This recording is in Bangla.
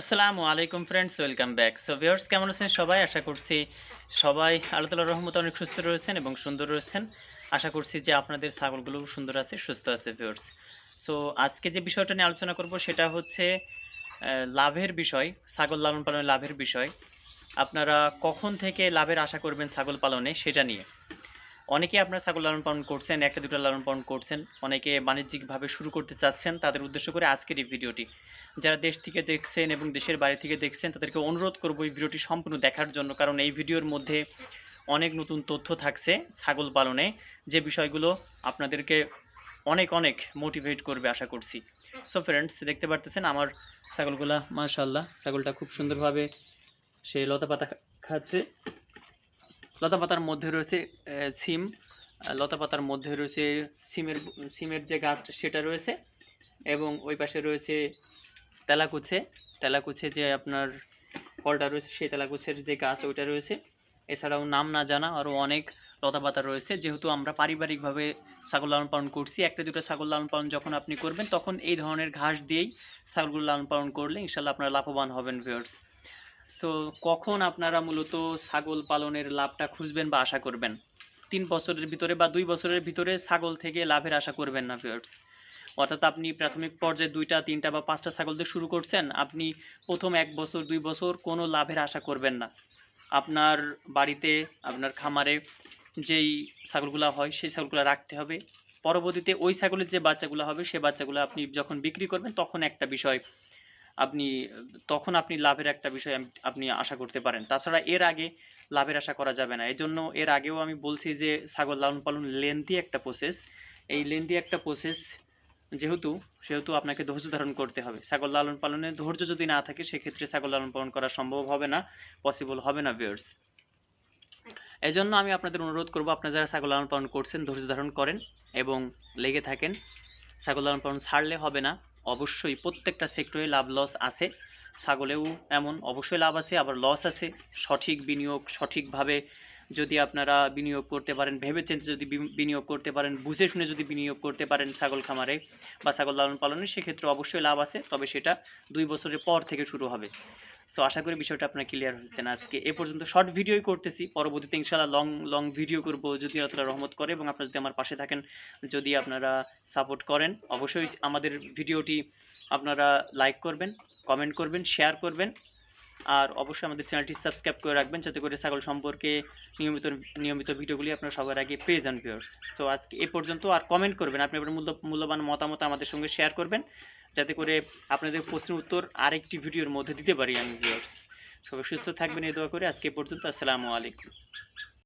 আসসালামু আলাইকুম friends welcome back so viewers কেমন আছেন সবাই? আশা করছি সবাই আল্লাহ রহমতে অনেক সুস্থ রয়েছেন এবং সুন্দর রয়েছেন। আশা করছি যে আপনাদের ছাগলগুলো সুন্দর আছে, সুস্থ আছে ভিউয়ার্স সো আজকে যে বিষয়টা নিয়ে আলোচনা করব সেটা হচ্ছে লাভের বিষয়, ছাগল লালন পালনের লাভের বিষয়। আপনারা কখন থেকে লাভের আশা করবেন ছাগল পালনে, সেটা নিয়ে। অনেকে আপনারা ছাগল লালন পালন করছেন, একটা দুটো লালন পালন করছেন, অনেকে বাণিজ্যিকভাবে শুরু করতে চাচ্ছেন তাদের উদ্দেশ্য করে আজকের এই ভিডিওটি। যারা দেশ থেকে দেখছেন এবং দেশের বাইরে থেকে দেখছেন, তাদেরকে অনুরোধ করব এই ভিডিওটি সম্পূর্ণ দেখার জন্য, কারণ এই ভিডিওর মধ্যে অনেক নতুন তথ্য থাকছে ছাগল পালনে, যে বিষয়গুলো আপনাদেরকে অনেক অনেক মোটিভেট করবে আশা করছি। সো ফ্রেন্ডস দেখতে পারতেছেন আমার ছাগলগুলা মাশাল্লাহ ছাগলটা খুব সুন্দরভাবে সে লতা পাতা খাচ্ছে। লতা পাতার মধ্যে রয়েছে ছিম আহ, লতা পাতার মধ্যে রয়েছে সিমের সিমের যে গাছটা সেটা রয়েছে এবং ওই পাশে রয়েছে তেলাকুচে তেলাকুচে যে আপনার ফলটা রয়েছে সেই তেলাকুচের যে গাছ ওইটা রয়েছে। এছাড়াও নাম না জানা আরও অনেক লতাপাতা রয়েছে। যেহেতু আমরা পারিবারিকভাবে ছাগল লালন পালন করছি একটা দুটো ছাগল লালন পালন যখন আপনি করবেন তখন এই ধরনের ঘাস দিয়েই ছাগলগুলো লালন পালন করলে ইনশাল্লাহ আপনারা লাভবান হবেন ভিউয়ার্স সো কখন আপনারা মূলত ছাগল পালনের লাভটা খুঁজবেন বা আশা করবেন? তিন বছরের ভিতরে বা দুই বছরের ভিতরে ছাগল থেকে লাভের আশা করবেন না ভিউয়ার্স অর্থাৎ আপনি প্রাথমিক পর্যায়ে দুইটা, তিনটা বা পাঁচটা ছাগল দিয়ে শুরু করছেন, আপনি প্রথম এক বছর, দুই বছর কোনো লাভের আশা করবেন না। আপনার বাড়িতে, আপনার খামারে যেই ছাগলগুলো হয়, সেই ছাগলগুলো রাখতে হবে। পরবর্তীতে ওই ছাগলের যে বাচ্চাগুলো হবে, সে বাচ্চাগুলো আপনি যখন বিক্রি করবেন, তখন একটা বিষয় আপনি, তখন আপনি লাভের একটা বিষয় আপনি আশা করতে পারেন। তাছাড়া এর আগে লাভের আশা করা যাবে না। এই জন্য এর আগেও আমি বলছি যে, ছাগল লালন পালন লেন্থি একটা প্রসেস এই লেন্থি একটা প্রসেস যেহেতু, সেহেতু আপনাকে ধৈর্য ধারণ করতে হবে। ছাগল লালন পালনে ধৈর্য যদি না থাকে, সেক্ষেত্রে ছাগল লালন পালন করা সম্ভব হবে না পসিবল হবে না ভিউয়ার্স এই জন্য আমি আপনাদের অনুরোধ করব, আপনারা যারা ছাগল লালন পালন করছেন, ধৈর্য ধারণ করেন এবং লেগে থাকেন। ছাগল লালন পালন ছাড়লে হবে না। অবশ্যই প্রত্যেকটা সেক্টরে লাভ লস আছে। ছাগলেও এমন, অবশ্যই লাভ আছে, আবার লস আছে। সঠিক বিনিয়োগ, সঠিকভাবে যদি আপনারা বিনিয়োগ করতে পারেন, ভেবেচিন্তে যদি বিনিয়োগ করতে পারেন, বুঝে শুনে যদি বিনিয়োগ করতে পারেন ছাগল খামারে বা ছাগল লালন পালনে, সেক্ষেত্রে অবশ্যই লাভ আছে। তবে সেটা দুই বছরের পর থেকে শুরু হবে। সো আশা করি বিষয়টা আপনার ক্লিয়ার হয়েছে না। আজকে এ পর্যন্ত শর্ট ভিডিওই করতেছি। পরবর্তীতে ইনশাল্লাহ লং লং ভিডিও করব। যদি আপনারা রহমত করে এবং আপনারা যদি আমার পাশে থাকেন, যদি আপনারা সাপোর্ট করেন, অবশ্যই আমাদের ভিডিওটি আপনারা লাইক করবেন কমেন্ট করবেন শেয়ার করবেন। আর অবশ্যই আমাদের চ্যানেলটি সাবস্ক্রাইব করে রাখবেন যাতে করে ছাগল সম্পর্কে নিয়মিত নিয়মিত ভিডিওগুলি আপনারা সবার আগে পেয়ে যান ভিউয়ার্স তো আজকে এ পর্যন্ত আর কমেন্ট করবেন, আপনি আপনার মূল্য, মূল্যবান মতামত আমাদের সঙ্গে শেয়ার করবেন, যাতে করে আপনাদের প্রশ্নের উত্তর আরেকটি ভিডিওর মধ্যে দিতে পারি আমি ভিউয়ার্স সবাই সুস্থ থাকবেন, এই দোয়া করে আজকে পর্যন্ত, আসসালামু আলাইকুম।